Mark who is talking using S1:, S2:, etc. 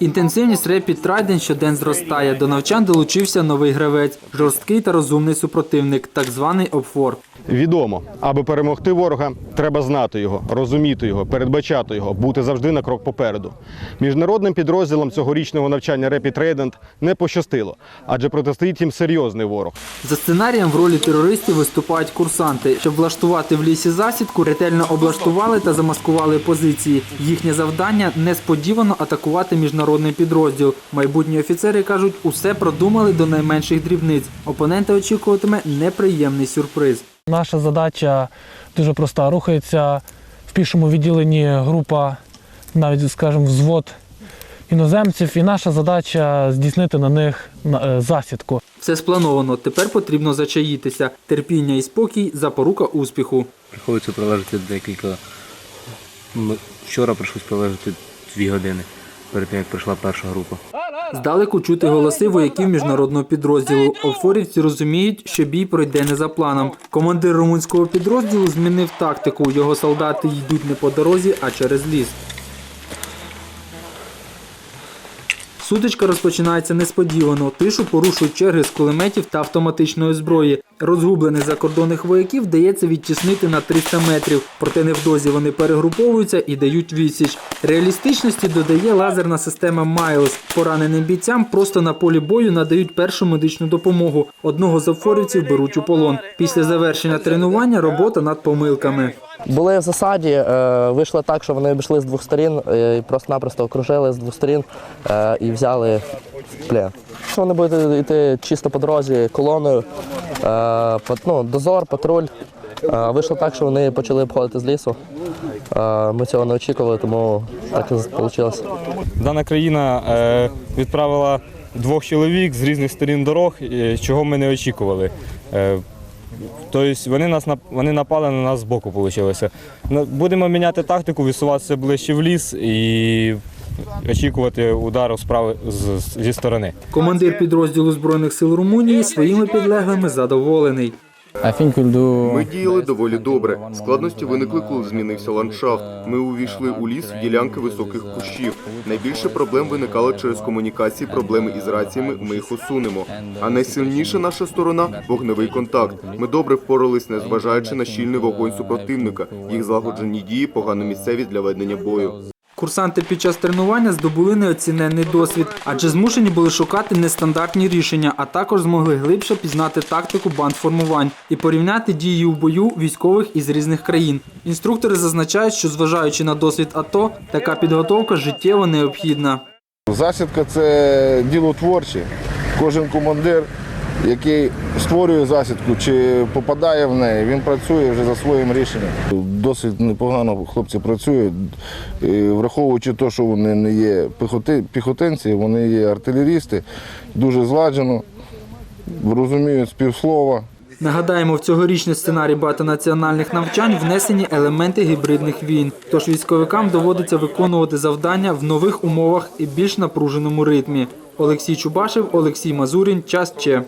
S1: Інтенсивність Rapid Trident щодень зростає. До навчань долучився новий гравець, жорсткий та розумний супротивник, так званий обфор.
S2: Відомо, аби перемогти ворога, треба знати його, розуміти його, передбачати його, бути завжди на крок попереду. Міжнародним підрозділам цьогорічного навчання Rapid Trident не пощастило, адже протистоїть їм серйозний ворог.
S1: За сценарієм в ролі терористів виступають курсанти. Щоб влаштувати в лісі засідку, ретельно облаштували та замаскували позиції. Їхнє завдання несподівано атакувати міжнародний підрозділ. Майбутні офіцери кажуть, усе продумали до найменших дрібниць. Опонента очікуватиме неприємний сюрприз.
S3: Наша задача дуже проста. Рухається в пішому відділенні група, навіть, скажімо, взвод іноземців, і наша задача здійснити на них е, засідку.
S1: Все сплановано. Тепер потрібно зачаїтися. Терпіння і спокій запорука успіху.
S4: Приходиться пролежати декілька. Вчора прийшлось пролежати дві години перед тим, як прийшла перша група.
S1: Здалеку чути голоси вояків міжнародного підрозділу. Офорівці розуміють, що бій пройде не за планом. Командир румунського підрозділу змінив тактику. Його солдати йдуть не по дорозі, а через ліс. Сутичка розпочинається несподівано. Тишу порушують черги з кулеметів та автоматичної зброї. Розгублених закордонних вояків вдається відтіснити на 300 метрів. Проте невдовзі вони перегруповуються і дають відсіч. Реалістичності додає лазерна система Майлз. Пораненим бійцям просто на полі бою надають першу медичну допомогу. Одного з офорівців беруть у полон. Після завершення тренування робота над помилками.
S5: Були в засаді, е, вийшло так, що вони обійшли з двох сторін е, і просто-напросто окружили з двох сторін е, і взяли в плен. Вони будуть йти чисто по дорозі колоною, ну, дозор, патруль. Вийшло так, що вони почали обходити з лісу. Ми цього не очікували, тому так і вийшло.
S6: Дана країна відправила двох чоловік з різних сторін дорог, чого ми не очікували. Тобто вони, нас, вони напали на нас з боку, вийшло. Будемо міняти тактику, висуватися ближче в ліс і очікувати удару справи зі сторони.
S1: Командир підрозділу збройних сил Румунії своїми підлеглими задоволений.
S7: Ми діяли доволі добре. Складності виникли, коли змінився ландшафт. Ми увійшли у ліс в ділянки високих кущів. Найбільше проблем виникало через комунікації, проблеми із раціями. Ми їх усунемо. А найсильніша наша сторона вогневий контакт. Ми добре впорались, незважаючи на щільний вогонь супротивника, їх злагоджені дії, погана місцевість для ведення бою.
S1: Курсанти під час тренування здобули неоціненний досвід, адже змушені були шукати нестандартні рішення, а також змогли глибше пізнати тактику бандформувань і порівняти дії у бою військових із різних країн. Інструктори зазначають, що зважаючи на досвід АТО, така підготовка життєво необхідна.
S8: Засідка це діло творче. Кожен командир, який створює засідку чи попадає в неї, він працює вже за своїм рішенням. Досить непогано хлопці працюють, враховуючи те, що вони не є піхотинці, вони є артилерісти, дуже зладжено, розуміють співслова.
S1: Нагадаємо, в цьогорічний сценарій багатонаціональних навчань внесені елементи гібридних війн. Тож військовикам доводиться виконувати завдання в нових умовах і більш напруженому ритмі. Олексій Чубашев, Олексій Мазурін. Час Че.